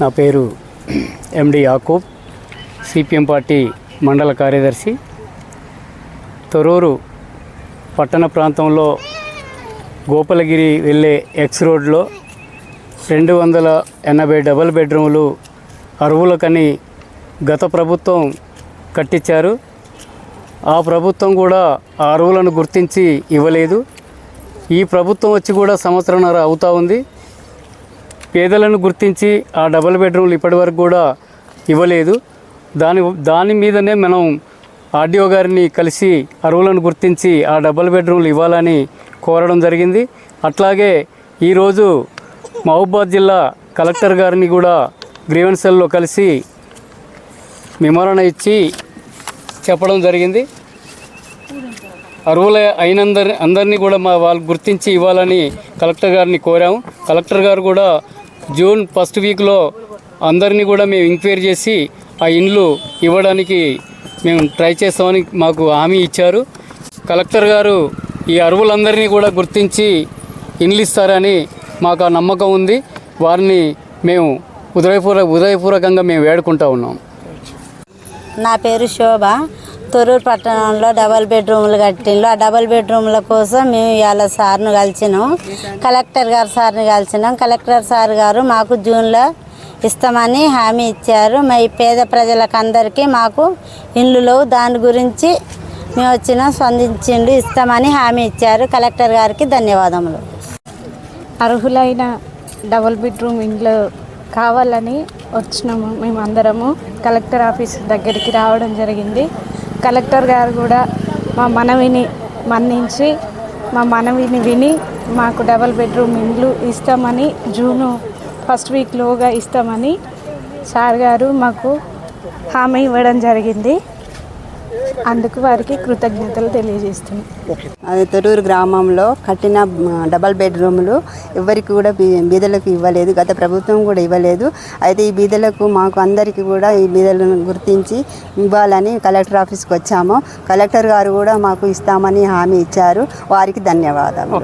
నా పేరు ఎండి Yakub CPM party మండల కార్యదర్శి. తొరూరు పట్టణ ప్రాంతంలో గోపాలగిరి వెళ్ళే ఎక్స్ రోడ్లో రెండు వందల ఎనభై డబల్ బెడ్రూములు అరువులకని గత ప్రభుత్వం కట్టించారు. ఆ ప్రభుత్వం కూడా ఆ అరువులను గుర్తించి ఇవ్వలేదు. ఈ ప్రభుత్వం వచ్చి కూడా సంవత్సరంన్నర అవుతూ ఉంది. పేదలను గుర్తించి ఆ డబుల్ బెడ్రూమ్లు ఇప్పటివరకు కూడా ఇవ్వలేదు. దాని దాని మీదనే మనం ఆర్డీఓ గారిని కలిసి అరువులను గుర్తించి ఆ డబుల్ బెడ్రూమ్లు ఇవ్వాలని కోరడం జరిగింది. అట్లాగే ఈరోజు మహబూబాద్ జిల్లా కలెక్టర్ గారిని కూడా గ్రీవెన్సల్లో కలిసి విమరణ ఇచ్చి చెప్పడం జరిగింది. అర్హుల అయినందరి అందరినీ కూడా మా వాళ్ళు గుర్తించి ఇవ్వాలని కలెక్టర్ గారిని కోరాము కలెక్టర్ గారు కూడా జూన్ ఫస్ట్ వీక్లో అందరినీ కూడా మేము ఎంక్వైరీ చేసి ఆ ఇండ్లు ఇవ్వడానికి మేము ట్రై చేస్తామని మాకు హామీ ఇచ్చారు. కలెక్టర్ గారు ఈ అరువులందరినీ కూడా గుర్తించి ఇండ్లు ఇస్తారని మాకు ఆ నమ్మకం ఉంది. వారిని మేము ఉదయపూర్వ ఉదయపూర్వకంగా మేము వేడుకుంటా ఉన్నాం. నా పేరు శోభ. తొరూరు పట్టణంలో డబల్ బెడ్రూమ్లు కట్టిండ్రు. ఆ డబల్ బెడ్రూమ్ల కోసం మేము ఇవాళ సార్ను కలిసినాం. కలెక్టర్ గారు సార్ని కలిసినాం. కలెక్టర్ సార్ గారు మాకు జూన్లో ఇస్తామని హామీ ఇచ్చారు. మా పేద ప్రజలకు అందరికీ మాకు ఇండ్లు దాని గురించి మేము వచ్చిన స్పందించిండు ఇస్తామని హామీ ఇచ్చారు. కలెక్టర్ గారికి ధన్యవాదములు. అర్హులైన డబుల్ బెడ్రూమ్ ఇండ్లు కావాలని వచ్చినాము. మేము అందరము కలెక్టర్ ఆఫీస్ దగ్గరికి రావడం జరిగింది. కలెక్టర్ గారు కూడా మా మనవిని మన్నించి మా మనవిని విని మాకు డబుల్ బెడ్రూమ్ ఇండ్లు ఇస్తామని జూను ఫస్ట్ వీక్లోగా ఇస్తామని సార్ గారు మాకు హామీ ఇవ్వడం జరిగింది. అందుకు వారికి కృతజ్ఞతలు తెలియజేస్తున్నాం. అది తొరూరు గ్రామంలో కట్టిన డబల్ బెడ్రూమ్లు ఎవరికి కూడా బీదలకు ఇవ్వలేదు. గత ప్రభుత్వం కూడా ఇవ్వలేదు. అయితే ఈ బీదలకు మాకు అందరికీ కూడా ఈ బీదలను గుర్తించి ఇవ్వాలని కలెక్టర్ ఆఫీస్కి వచ్చాము. కలెక్టర్ గారు కూడా మాకు ఇస్తామని హామీ ఇచ్చారు. వారికి ధన్యవాదాలు